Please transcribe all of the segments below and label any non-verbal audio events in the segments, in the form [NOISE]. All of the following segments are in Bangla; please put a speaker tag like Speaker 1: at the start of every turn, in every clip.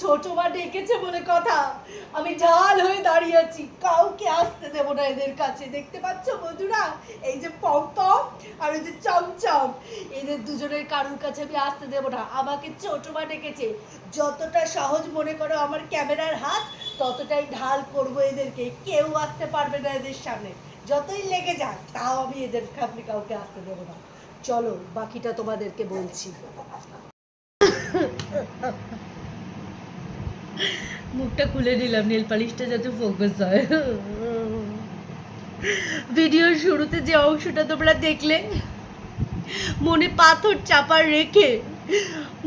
Speaker 1: ছোট মা ডেকেছে বলে কথা। আমি ঢাল হয়ে দাঁড়িয়ে আছি। কাউকে আসতে দেবো না এদের কাছে। দেখতে পাচ্ছ বন্ধুরা? এই যে পম আর ওই যে চমচম এদের দুজনের কারুর কাছে আমি আসতে দেবো না। আমাকে ছোট মা ডেকেছে। যতটা সহজ মনে করো আমার ক্যামেরার হাত, ততটাই ঢাল করব এদেরকে। কেউ আসতে পারবে না এদের সামনে। যতই লেগে যাক, তাও আমি এদের সামনে কাউকে আসতে দেবো না। চলো, বাকিটা তোমাদেরকে বলছি। মুখটা খুলে নিলাম, নেল পালিশটা যাতে ফোকাস হয়। ভিডিওর শুরুতে যে অংশটা তোমরা দেখলে, মনে পাথর চাপা রেখে,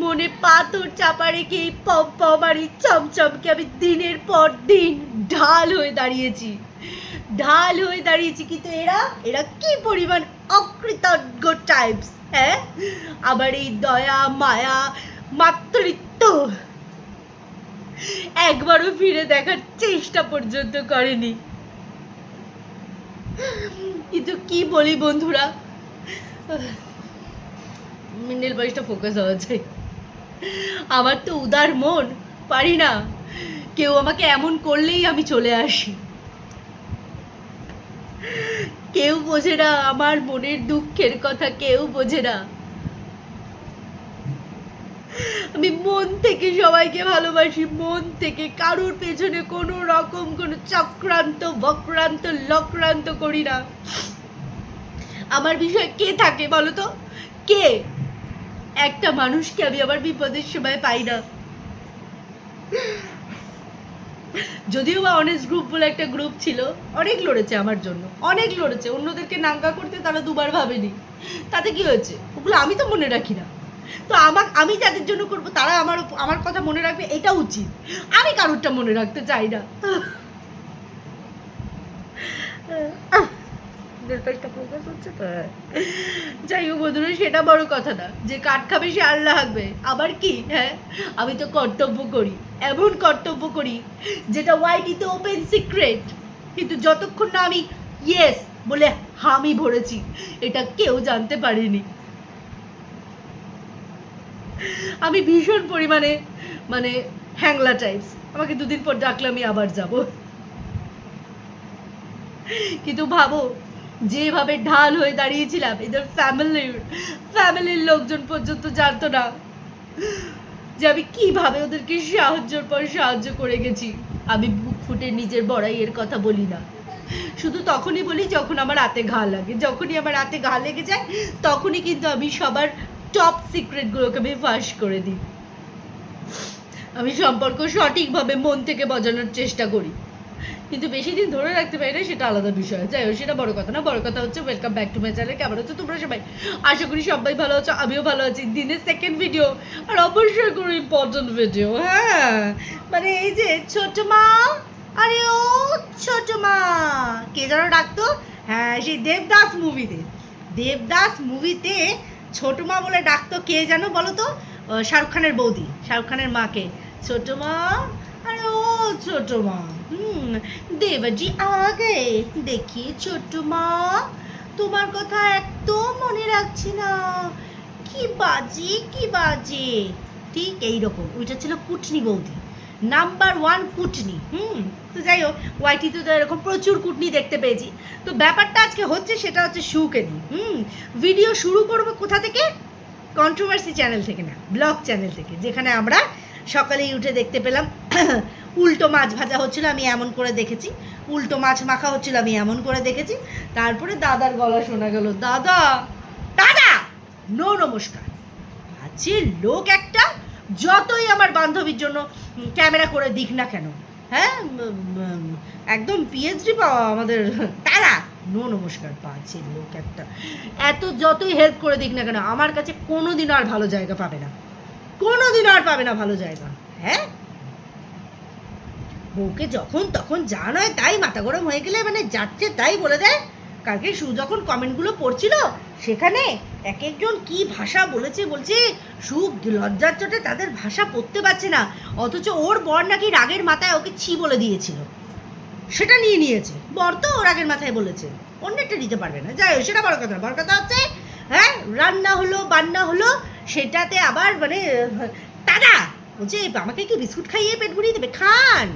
Speaker 1: মনে পাথর চাপা রেখে এই পম পম আর এই চমচমকে আমি দিনের পর দিন ঢাল হয়ে দাঁড়িয়েছি। ঢাল হয়ে দাঁড়িয়েছি কিন্তু এরা এরা কি পরিমাণ অকৃতজ্ঞ টাইপস হ্যাঁ? আবার এই দয়া, মায়া মাতৃত্ব একবারও ফিরে দেখার চেষ্টা পর্যন্ত করেনি। কিন্তু কি বলি বন্ধুরা? মিন্ডেল বয়সটা ফোকাস হওয়া যায়। আমার তো উদার মন, পারি না। কেউ আমাকে এমন করলেই আমি চলে আসি। কেউ বোঝে না আমার মনের দুঃখের কথা, কেউ বোঝে না। আমি মন থেকে সবাইকে ভালোবাসি, মন থেকে কারোর পেছনে কোনো রকম কোনো চক্রান্ত, বক্রান্ত, লক্রান্ত করি না। আমার বিষয়ে কে থাকে বলো তো? কে? একটা মানুষকে আমি আমার বিপদের সময় পাই না। যদিও বা অনেস্ট গ্রুপ বলে একটা গ্রুপ ছিল, অনেক লড়েছে আমার জন্য, অনেক লড়েছে। অন্যদেরকে নাঙ্গা করতে তারা দুবার ভাবেনি। তাতে কি হয়েছে? ওগুলো আমি তো মনে রাখি না। তো আমার, আমি যাদের জন্য করব, তারা আমার আমার কথা মনে রাখবে, এটা উচিত। আমি কারোরটা মনে রাখতে চাই না? যাই হোক বন্ধুরা, সেটা বড় কথা না। যে কাঠ খাবে, সে আল্লাহ হাঁকবে আবার কি হ্যাঁ? আমি তো কর্তব্য করি, এমন কর্তব্য করি, যেটা ওয়াইটিতে ওপেন সিক্রেট কিন্তু যতক্ষণ না আমি ইয়েস বলে হামি ভরেছি, এটা কেউ জানতে পারেনি। আমি ভীষণ পরিমাণে মানে হ্যাংলা টাইপস আমাকে দুদিন পর ডাকলে আমি আবার যাব। কিন্তু ভাবো, যেভাবে ঢাল হয়ে দাঁড়িয়েছিলাম, এদের ফ্যামিলির ফ্যামিলির লোকজন পর্যন্ত জানতো না যে আমি কীভাবে ওদেরকে সাহায্যর পর সাহায্য করে গেছি। আমি বুক ফুটে নিজের বড়াইয়ের কথা বলি না। শুধু তখনই বলি যখন আমার হাতে ঘা লাগে। যখনই আমার হাতে ঘা লেগে যায়, তখনই কিন্তু আমি সবার টপ সিক্রেটগুলোকে আমি ফাঁস করে দিই। আমি সম্পর্ক সঠিকভাবে মন থেকে বজানোর চেষ্টা করি। কিন্তু বেশি দিন ধরে রাখতে পারি না, সেটা আলাদা বিষয়। যাই হোক, সেটা বড় কথা না। বড় কথা হচ্ছে welcome back to my channel কেমন হচ্ছে তোমরা সবাই? আশা করি সবাই ভালো আছো, আমিও ভালো আছি। দিনের সেকেন্ড ভিডিও আর অবশ্যই কোনো ইম্পর্টেন্ট ভিডিও হ্যাঁ। মানে এই যে, ছোট মা, আরে ও ছোট মা। কে যেন ডাকতো? হ্যাঁ সেই দেবদাস মুভিতে দেবদাস মুভিতে ছোট মা বলে ডাকতো কে যেন বলো তো শাহরুখ খানের বৌদি, শাহরুখ খানের মাকে। ছোট মা? আরে ও ছোট মা। হুম, দেবাজি আগে দেখি ছোট মা। তোমার কথা একদম মনে রাখছি না। কি বাজে কি বাজে। ঠিক এইরকম, ওইটা ছিল কুটনি বৌদি। নাম্বার ওয়ান কুটনি হুম, তো যাই হোক ওয়াইটিতে তো এরকম প্রচুর কুটনি দেখতে পেয়েছি। তো ব্যাপারটা আজকে হচ্ছে সেটা হচ্ছে শুকে নি হুম ভিডিও শুরু করব কোথা থেকে? কন্ট্রোভার্সি চ্যানেল থেকে না ব্লগ চ্যানেল থেকে, যেখানে আমরা সকালেই উঠে দেখতে পেলাম। [COUGHS] উল্টো মাছ ভাজা হচ্ছিল, আমি এমন করে দেখেছি। উল্টো মাছ মাখা হচ্ছিল, আমি এমন করে দেখেছি। তারপরে দাদার গলা শোনা গেল, দাদা দাদা, নো নমস্কার। আছে লোক একটা যতই আমার বান্ধবীর জন্য ক্যামেরা করে দিক না কেন হ্যাঁ? একদম পিএইচডি পাওয়া আমাদের তারা। নো নমস্কার পাচ্ছে লোক একটা। এত যতই হেল্প করে দিক না কেন, আমার কাছে কোনো দিন আর ভালো জায়গা পাবে না। কোনো দিন আর পাবে না ভালো জায়গা হ্যাঁ? বউকে যখন তখন যা নয় তাই মাথা গরম হয়ে গেলে মানে যাচ্ছে তাই বলে দেয়। কালকে সু যখন কমেন্টগুলো পড়ছিল সেখানে এক একজন কি ভাষা বলেছে বলছে সুখ লজ্জার চোটে তাদের ভাষা পড়তে পারছে না। অথচ ওর বর নাকি রাগের মাথায় ওকে ছি বলে দিয়েছিল। সেটা নিয়ে নিয়েছে। বর তো ওর আগের মাথায় বলেছে। অন্যটা নিতে পারবে না। যাই হোক, সেটা বড় কথা। বড় কথা হচ্ছে হ্যাঁ রান্না হলো, বান্না হলো, সেটাতে আবার মানে দাদা,
Speaker 2: বলছে, আমাকে কি বিস্কুট খাইয়ে পেট ভরিয়ে দেবে? খান।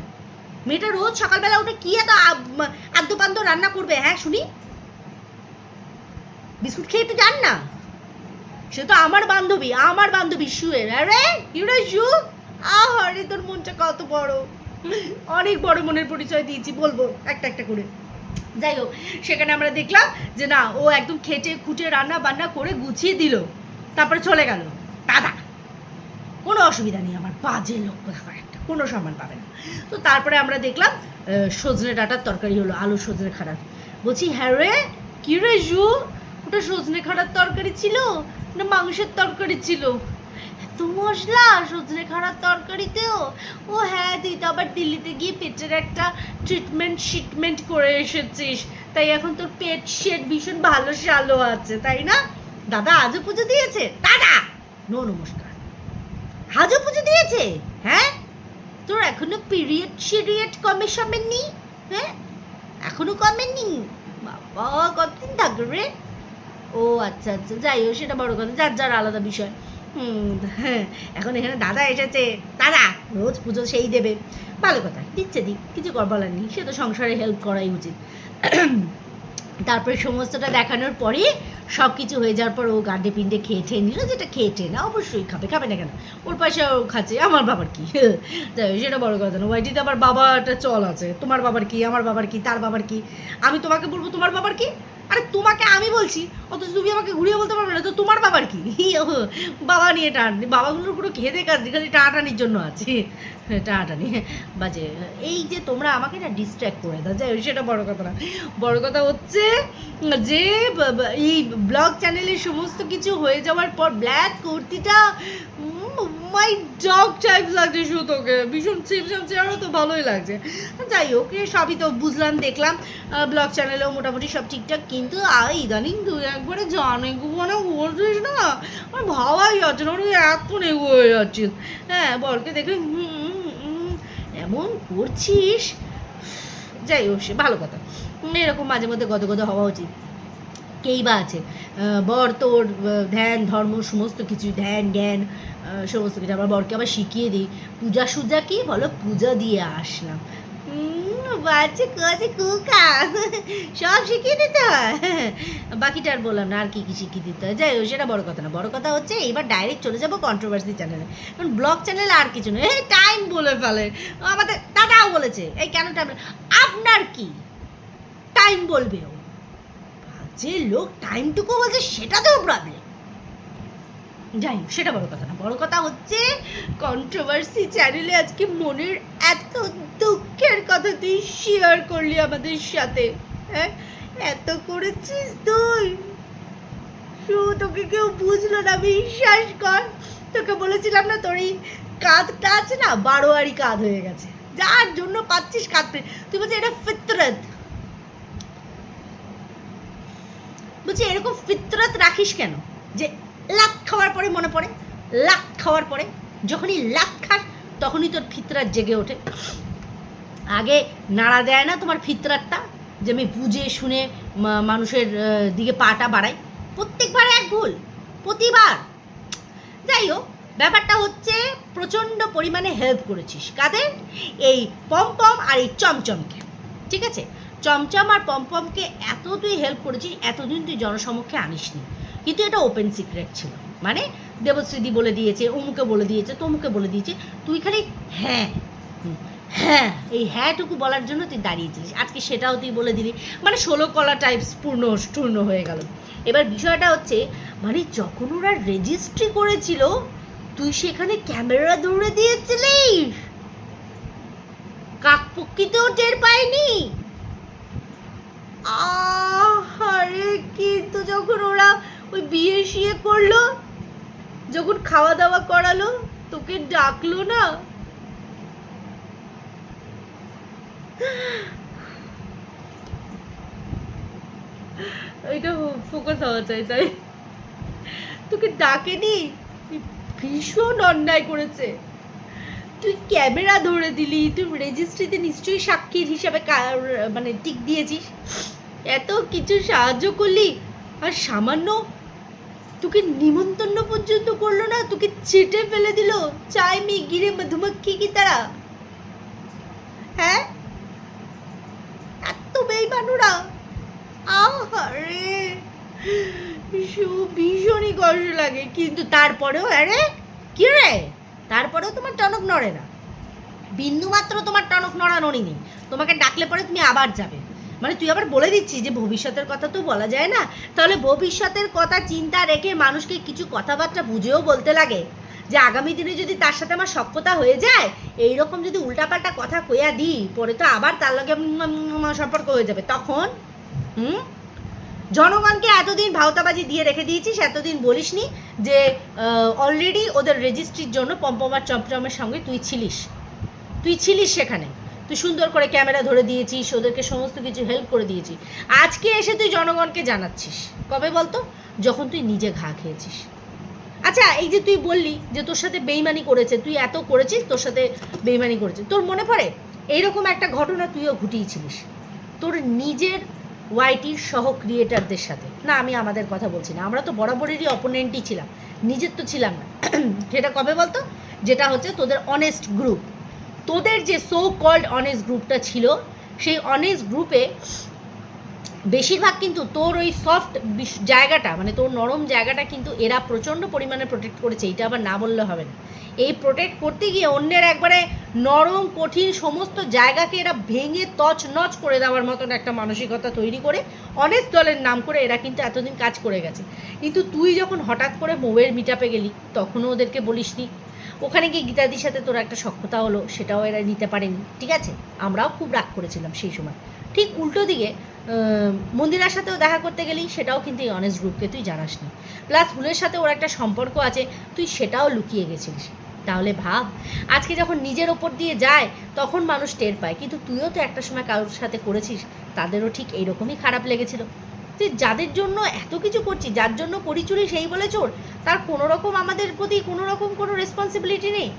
Speaker 2: মেয়েটা রোজ সকালবেলা উঠে কি এত আদ্য পান্ত রান্না করবে? হ্যাঁ শুনি। বিস্কুট খেয়ে তো যান না। সে তো আমার বান্ধবী আমার বান্ধবী শুয়ে। আরে, ইউরা শু? আরে তোর মনটা কত বড়। অনেক বড় মনের পরিচয় দিয়েছি, বলব একটা একটা করে। যাই হোক, সেখানে আমরা দেখলাম যে না, ও একদম খেটে খুঁটে রান্না বান্না করে গুছিয়ে দিল। তারপরে চলে গেল। দাদা, কোনো অসুবিধা নেই, আমার বাজে লোক কোথাকার একটা। কোনো সম্মান পাবে না। তো তারপরে আমরা দেখলাম সজনে ডাটার তরকারি হলো, আলু সজনে খারাপ। বলছি হ্যাঁ রে, কী রে জু ওটা সজনে খাড়ার তরকারি ছিল না মাংসের তরকারি ছিল। এত মশলা, সজনে খাড়ার তরকারিতেও। ও হ্যাঁ তুই তো আবার দিল্লিতে গিয়ে পেটের একটা ট্রিটমেন্ট শিটমেন্ট করে এসেছিস। তাই এখন তোর পেট শেট ভীষণ ভালো সালো আছে, তাই না? দাদা আজও পুজো দিয়েছে? দাদা! নো নমস্কার আজও পুজো দিয়েছে? হ্যাঁ? তোর এখনও পিরিয়ড সিরিয়ড কমে সমেননি হ্যাঁ? এখনও কমেনি? বাবা, কতদিন থাকবে রে? ও আচ্ছা আচ্ছা। যাই হোক, সেটা বড় কথা, যার যার আলাদা বিষয়। হুম হ্যাঁ এখন এখানে দাদা এসেছে। দাদা, রোজ পুজো সেই দেবে। ভালো কথা, দিচ্ছে দিক কিছু বলার নেই। সে তো সংসারে হেল্প করাই উচিত। তারপরে সমস্তটা দেখানোর পরে সব কিছু হয়ে যাওয়ার পর ও গান্ডে পিন্ডে খেয়ে ঠেয়ে নিল, যেটা খেয়ে ঠেয়ে না, অবশ্যই খাবে। খাবে না কেন? ওর পাশে ও খাচ্ছে, আমার বাবার কি? [LAUGHS] যাই সেটা বড় কথা না। ওয়াইটিতে আবার বাবাটা চল আছে। তোমার বাবার কি, আমার বাবার কি, তার বাবার কি? আমি তোমাকে বলব, তোমার বাবার কি? আরে তোমাকে আমি বলছি, অথচ তুমি আমাকে ঘুরিয়ে বলতে পারবে না, তো তোমার বাবার কি? [LAUGHS] বাবা নিয়ে টান, বাবাগুলোর পুরো খেয়ে দিয়ে কাজ খালি টানাটানির জন্য আছে। [LAUGHS] টানাটানি, বাজে। এই যে তোমরা আমাকে না ডিস্ট্র্যাক্ট করে দাও, যাই সেটা বড় কথা না। বড় কথা হচ্ছে যে এই ব্লগ চ্যানেলে সমস্ত কিছু হয়ে যাওয়ার পর ব্ল্যাক কুর্তিটা মাই ডগ টাইপ লাগছে সুতোকে। ভীষণ চিমচাম চেয়ারও তো ভালোই লাগছে। যাই হোক সবই তো বুঝলাম, দেখলাম। ব্লগ চ্যানেলেও মোটামুটি সব ঠিকঠাক, কিন্তু ইদানিং দু একবারে জানে মানে বলছিস না? আমার ভাবাই যাচ্ছে না এত নেগু হয়ে যাচ্ছিস হ্যাঁ বরকে দেখে এমন করছিস? যাই হোক, সে ভালো কথা। এরকম মাঝে মধ্যে গদ গদ হওয়া উচিত। কেই বা আছে? বর, তোর ধ্যান, ধর্ম, সমস্ত কিছু, ধ্যান, জ্ঞান সমস্ত কিছু। আমার বরকে আবার শিখিয়ে দিই। পূজা সুজা কি বলো? পূজা দিয়ে আসলাম। বাচ্চা কাছে কুকা। সব শিখিয়ে দিতে হয়। বাকিটা আর বললাম না, আর কি কি শিখিয়ে দিতে হয়? যাই সেটা বড় কথা না। বড় কথা হচ্ছে, এবার ডাইরেক্ট চলে যাব কন্ট্রোভার্সি চ্যানেলে কারণ ব্লগ চ্যানেলে আর কিছু নেই। টাইম বলে ফেলে। আমাদের দাদাও বলেছে। এই কেন টাইম আপনার কি? টাইম বলবে ও। যে লোক টাইমটুকু বলছে, সেটাতেও প্রবলেম যাই সেটা বড় কথা না। বড় কথা হচ্ছে কন্ট্রোভার্সি চ্যানেলে আজকে মনের এত দুঃখের কথা তুই শেয়ার করলি আমাদের সাথে হ্যাঁ? এত করেছিস তুই? শু, তোকে কেউ বুঝলো না, বিশ্বাস কর। তোকে বলেছিলাম না, তোর এই কাঁধটা আছে না, বারোয়ারি কাঁধ হয়ে গেছে। যার জন্য পাচ্ছিস কাঁধ তুই বলছিস, এটা ফিতরত। বলছি, এরকম ফিতরত রাখিস কেন? যে লাখ খাওয়ার পরে মনে পড়ে লাখ খাওয়ার পরে যখনই লাখ খাস, তখনই তোর ফিতরাত জেগে ওঠে। আগে নাড়া দেয় না তোমার ফিতরাতটা যে আমি বুঝে শুনে মানুষের দিকে পাটা বাড়াই। প্রত্যেকবার এক ভুল, প্রতিবার। যাই হোক, ব্যাপারটা হচ্ছে প্রচণ্ড পরিমাণে হেল্প করেছিস। কাদের? এই পমপম আর এই চমচমকে ঠিক আছে? চমচম আর পমপমকে এত তুই হেল্প করেছিস, এতদিন তুই জনসমক্ষে আনিসনি। কিন্তু এটা ওপেন সিক্রেট ছিল। মানে দেবশ্রীদি বলে দিয়েছে, অমুকে বলে দিয়েছে, তমুকে বলে দিয়েছে, তুই খালি হ্যাঁ হ্যাঁ এই হ্যাঁটুকু বলার জন্য তুই দাঁড়িয়েছিস আজকে সেটাও তুই বলে দিলি। মানে ষোলো কলা টাইপস পূর্ণ পূর্ণ হয়ে গেল। এবার বিষয়টা হচ্ছে মানে যখন ওরা রেজিস্ট্রি করেছিল, তুই সেখানে ক্যামেরা দৌড়ে দিয়েছিলিস? কাকপক্ষিতেও টের পায়নি আরে কিন্তু যখন ওরা ওই বিয়ে শিয়ে করল, যখন খাওয়া দাওয়া করালো, তোকে ডাকলো না? এটা ফোকাস হওয়া চাই, তাই। তোকে ডাকেনি? ভীষণ অন্যায় করেছে। তুই ক্যামেরা ধরে দিলি, তুই রেজিস্ট্রিতে নিশ্চয়ই সাক্ষীর হিসাবে মানে টিক দিয়েছিস। এত কিছু সাহায্য করলি, আর সামান্য তোকে নিমন্ত্রণ পর্যন্ত করল না, তোকে চেটে ফেলে দিল। চাই মি, গিরে মধুমক্ষী কি তারা? হ্যাঁ? এত বেইমানুরা আহারে ভীষণই কষ্ট লাগে। কিন্তু তারপরেও, আরে, কি রে? তারপরেও তোমার টনক নড়ে না। বিন্দু মাত্র তোমার টনক নড়ানোরই নেই। তোমাকে ডাকলে পরে তুমি আবার যাবে। মানে তুই আবার বলে দিচ্ছিস যে ভবিষ্যতের কথা তো বলা যায় না। তাহলে ভবিষ্যতের কথা চিন্তা রেখে মানুষকে কিছু কথাবার্তা বুঝেও বলতে লাগে। যে আগামী দিনে যদি তার সাথে আমার সক্ষতা হয়ে যায় এই রকম যদি উল্টাপাল্টা কথা কইয়া দিই, পরে তো আবার তার লগে সম্পর্ক হয়ে যাবে। তখন, হুম? জনগণকে এতদিন ভাওতাবাজি দিয়ে রেখে দিয়েছিস, এতদিন বলিসনি যে অলরেডি ওদের রেজিস্ট্রির জন্য পম্পমার চমচমের সঙ্গে তুই ছিলিস। তুই ছিলিস সেখানে। তুই সুন্দর করে ক্যামেরা ধরে দিয়েছিস, ওদেরকে সমস্ত কিছু হেল্প করে দিয়েছিস। আজকে এসে তুই জনগণকে জানাচ্ছিস। কবে বলতো? যখন তুই নিজে ঘা খেয়েছিস। আচ্ছা এই যে তুই বললি যে তোর সাথে বেইমানি করেছে, তুই এত করেছিস, তোর সাথে বেইমানি করেছে। তোর মনে পড়ে? এইরকম একটা ঘটনা তুইও ঘটিয়েছিলিস। তোর নিজের ওয়াইটির সহ ক্রিয়েটারদের সাথে। না, আমি আমাদের কথা বলছি না। আমরা তো বরাবরেরই অপোনেন্টই ছিলাম। নিজের তো ছিলাম না। [CLEARS THROAT] সেটা কবে বলতো? যেটা হচ্ছে তোদের অনেস্ট গ্রুপ তোদের যে সো কল্ড অনেস্ট গ্রুপটা ছিল, সেই অনেস্ট গ্রুপে বেশিরভাগ কিন্তু তোর ওই সফট জায়গাটা মানে তোর নরম জায়গাটা কিন্তু এরা প্রচণ্ড পরিমাণে প্রোটেক্ট করেছে এটা আবার না বললে হবে না। এই প্রোটেক্ট করতে গিয়ে অন্যের একবারে নরম, কঠিন সমস্ত জায়গাকে এরা ভেঙে তছ নচ করে দেওয়ার মতন একটা মানসিকতা তৈরি করে অনেক দলের নাম করে এরা কিন্তু এতদিন কাজ করে গেছে। কিন্তু তুই যখন হঠাৎ করে মোবের মিটাপে গেলি, তখনও ওদেরকে বলিসনি ওখানে গিয়ে গীতাদির সাথে তোর একটা সক্ষতা হলো, সেটাও এরা নিতে পারেনি, ঠিক আছে? আমরাও খুব রাগ করেছিলাম সেই সময়। ঠিক উল্টো দিকে মন্দিরার সাথেও দেখা করতে গেলি, সেটাও কিন্তু এই অনেস্ট গ্রুপকে তুই জানাসনি। প্লাস ফুলের সাথে ওর একটা সম্পর্ক আছে, তুই সেটাও লুকিয়ে গেছিলিস। তাহলে ভাব, আজকে যখন নিজের ওপর দিয়ে যায়, তখন মানুষ টের পায়। কিন্তু তুইও তো একটা সময় কারোর সাথে করেছিস, তাদেরও ঠিক এইরকমই খারাপ লেগেছিল। তুই যাদের জন্য এত কিছু করছিস যার জন্য করি চুরি সেই বলে চোর, তার কোনো রকম আমাদের প্রতি কোনো রকম কোনো রেসপন্সিবিলিটি নেই।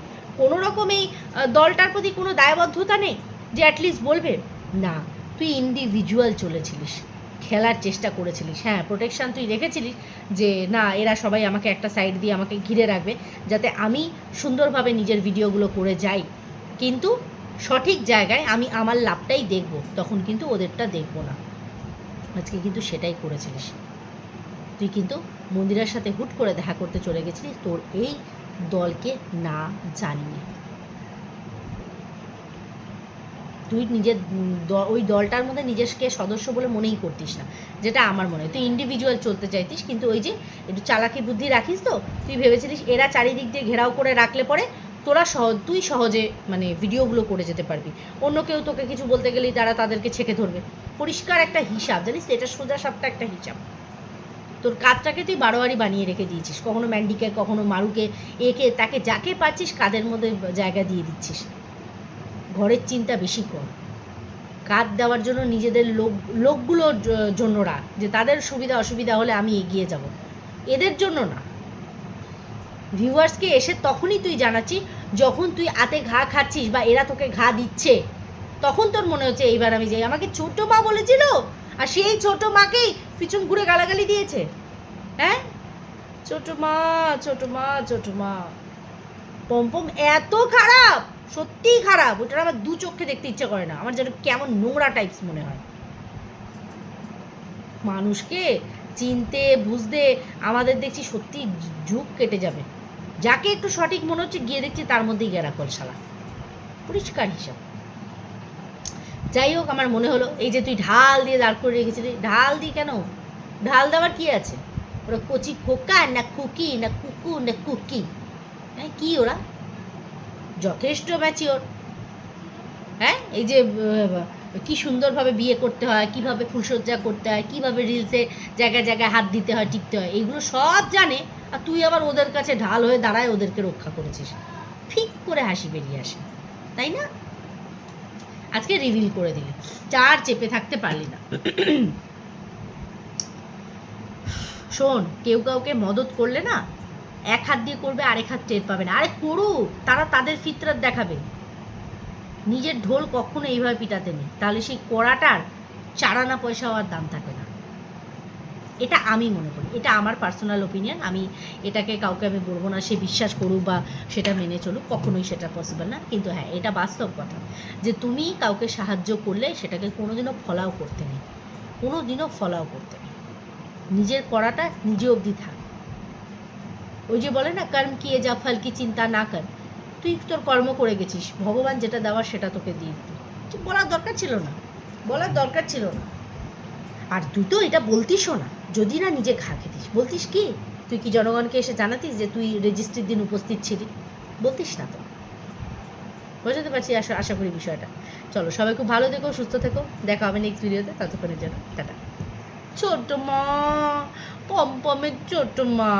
Speaker 2: কোনো রকম এই দলটার প্রতি কোনো দায়বদ্ধতা নেই যে অ্যাটলিস্ট বলবে, না, তুই ইন্ডিভিজুয়াল চলেছিলিস, খেলার চেষ্টা করেছিলিস। হ্যাঁ প্রোটেকশান তুই রেখেছিলিস যে, না, এরা সবাই আমাকে একটা সাইড দিয়ে আমাকে ঘিরে রাখবে যাতে আমি সুন্দরভাবে নিজের ভিডিওগুলো করে যাই। কিন্তু সঠিক জায়গায় আমি আমার লাভটাই দেখব, তখন কিন্তু ওদেরটা দেখব না। আজকে কিন্তু সেটাই করেছিলিস। তুই কিন্তু মন্দিরের সাথে হুট করে দেখা করতে চলে গেছিলিস, তোর এই দলকে না জানিয়ে। তুই নিজের ওই দলটার মধ্যে নিজেকে সদস্য বলে মনেই করতিস না, যেটা আমার মনে হয়। তুই ইন্ডিভিজুয়াল চলতে চাইতিস, কিন্তু ওই যে একটু চালাকি বুদ্ধি রাখিস তো, তুই ভেবেছিলিস এরা চারিদিক দিয়ে ঘেরাও করে রাখলে পরে তোরা সহ, তুই সহজে মানে ভিডিওগুলো করে যেতে পারবি। অন্য কেউ তোকে কিছু বলতে গেলেই তারা তাদেরকে ছেঁকে ধরবে। পরিষ্কার একটা হিসাব, জানিস এটা সোজা সাপটা একটা হিসাব। তোর কাজটাকে তুই বারোয়ারি বানিয়ে রেখে দিয়েছিস। কখনো ম্যান্ডিকে, কখনো মারুকে, একে, তাকে যাকে পাচ্ছিস কাদের মধ্যে জায়গা দিয়ে দিচ্ছিস। ঘরের চিন্তা বেশি কর। কাজ দেওয়ার জন্য নিজেদের লোক, লোকগুলোর জন্য রাখ, যে তাদের সুবিধা, অসুবিধা হলে আমি এগিয়ে যাব। এদের জন্য না। ভিউয়ার্সকে এসে তখনই তুই জানাচ্ছিস যখন তুই আতে ঘা খাচ্ছিস বা এরা তোকে ঘা দিচ্ছে। তখন তোর মনে হচ্ছে এইবার আমি যাই। আমাকে ছোট মা বলেছিল, আর সেই ছোট মাকেই পিছন ঘুরে গালাগালি দিয়েছে। হ্যাঁ? ছোট মা ছোট মা ছোট মা। পম্পম এত খারাপ, সত্যিই খারাপ। ওটা আমার দু চোখে দেখতে ইচ্ছে করে না। আমার যেন কেমন নোংরা টাইপস মনে হয়। মানুষকে চিনতে, বুঝতে আমাদের দেখছি সত্যি যুগ কেটে যাবে। যাকে একটু সঠিক মনে হচ্ছে, গিয়ে দেখছি তার মধ্যেই গেরাকল শালা। পরিষ্কার হিসাব। যাই হোক, আমার মনে হলো, এই যে তুই ঢাল দিয়ে দাঁড় করে রেখেছিলি ঢাল দিয়ে কেন? ঢাল দেওয়ার কি আছে? ওরা কচি খোকা না কুকি না কুকু, না কুকি? হ্যাঁ কি ওরা? যথেষ্ট ম্যাচিওর হ্যাঁ এই যে কি সুন্দরভাবে বিয়ে করতে হয়, কীভাবে ফুলসজ্জা করতে হয়, কীভাবে রিলসে জায়গায় জায়গায় হাত দিতে হয় টিকতে হয় এগুলো সব জানে, আর তুই আবার ওদের কাছে ঢাল হয়ে দাঁড়ায় ওদেরকে রক্ষা করেছিস। ঠিক করে হাসি বেরিয়ে আসে, তাই না? আজকে রিভিল করে দিলি। চার চেপে থাকতে পারলি না। শোন, কেউ কাউকে মদত করলে না, এক হাত দিয়ে করবে, আরেক হাত টের পাবে না। আরে করুক তারা তাদের ফিতরাত দেখাবে। নিজের ঢোল কখনো এইভাবে পিটাতে নেই। তাহলে সেই কড়াটার চারানা পয়সা হওয়ার দাম থাকে না। এটা আমি মনে করি, এটা আমার পার্সোনাল ওপিনিয়ন আমি এটাকে কাউকে আমি বলব না সে বিশ্বাস করুক বা সেটা মেনে চলুক, কখনোই সেটা পসিবল না। কিন্তু হ্যাঁ এটা বাস্তব কথা যে তুমি কাউকে সাহায্য করলে সেটাকে কোনোদিনও ফলাও করতে নেই কোনো দিনও ফলাও করতে নেই। নিজের করাটা নিজে অবধি থাক। ওই যে বলে না, কর্ম কিয়ে যা ফল, কি চিন্তা না কর। তুই তোর কর্ম করে গেছিস, ভগবান যেটা দেওয়ার সেটা তোকে দিয়ে দিত বলার দরকার ছিল না, বলার দরকার ছিল না। আর তুই তো এটা বলতিসও না। যদি না নিজে খা খেতিস, বলতিস কি? তুই কি জনগণকে এসে জানাতিস যে তুই রেজিস্ট্রির দিন উপস্থিত ছিলি? বলতিস না তো। বোঝাতে পারছি আশা আশা করি বিষয়টা। চলো, সবাই খুব ভালো থেকো, সুস্থ থেকো। দেখা হবে নেক্সট ভিডিওতে ততক্ষণের জন্য, টাটা। ছোট মা পম পমের ছোট মা